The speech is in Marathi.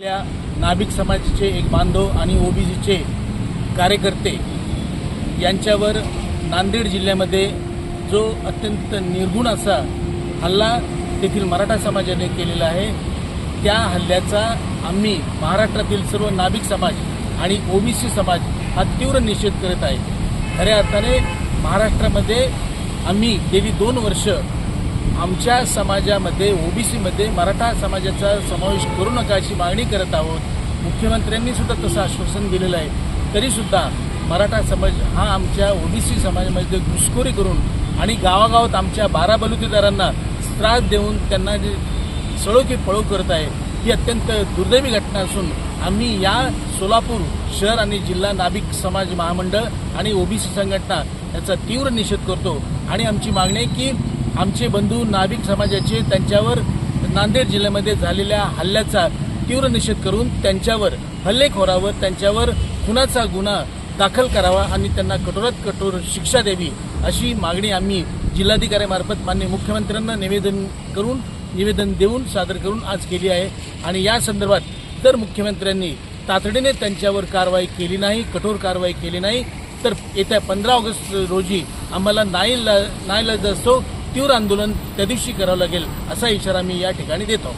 आपल्या नाभिक समाजाचे एक बांधव आणि ओबीसीचे कार्यकर्ते यांच्यावर नांदेड जिल्ह्यामध्ये जो अत्यंत निर्गुण असा हल्ला तेथील मराठा समाजाने केलेला आहे त्या हल्ल्याचा आम्ही महाराष्ट्रातील सर्व नाभिक समाज आणि ओबीसी समाज हा तीव्र निषेध करत आहे. खऱ्या अर्थाने महाराष्ट्रामध्ये आम्ही गेली दोन वर्ष आमच्या समाजामध्ये ओबीसीमध्ये मराठा समाजाचा समावेश करू नका अशी मागणी करत आहोत. मुख्यमंत्र्यांनी सुद्धा तसं आश्वासन दिलेलं आहे. तरीसुद्धा मराठा समाज हा आमच्या ओबीसी समाजामध्ये घुसखोरी करून आणि गावागावात आमच्या बारा बलुतेदारांना त्रास देऊन त्यांना जे सळो की पळो करत आहे ही अत्यंत दुर्दैवी घटना असून आम्ही या सोलापूर शहर आणि जिल्हा नाभिक समाज महामंडळ आणि ओबीसी संघटना याचा तीव्र निषेध करतो. आणि आमची मागणी आहे की आमचे बंधू नाभिक समाजाचे त्यांच्यावर नांदेड जिल्ह्यामध्ये झालेल्या हल्ल्याचा तीव्र निषेध करून त्यांच्यावर हल्लेखोरावर त्यांच्यावर खुनाचा गुन्हा दाखल करावा आणि त्यांना कठोरात कठोर शिक्षा द्यावी अशी मागणी आम्ही जिल्हाधिकाऱ्यामार्फत मान्य मुख्यमंत्र्यांना निवेदन करून निवेदन देऊन सादर करून आज केली आहे. आणि या संदर्भात जर मुख्यमंत्र्यांनी तातडीने त्यांच्यावर कारवाई केली नाही कठोर कारवाई केली नाही तर येत्या पंधरा ऑगस्ट रोजी आम्हाला नाईला लज असतो तीव्र आंदोलन त्या दिवशी करावं लागेल असा इशारा मी या ठिकाणी देतो.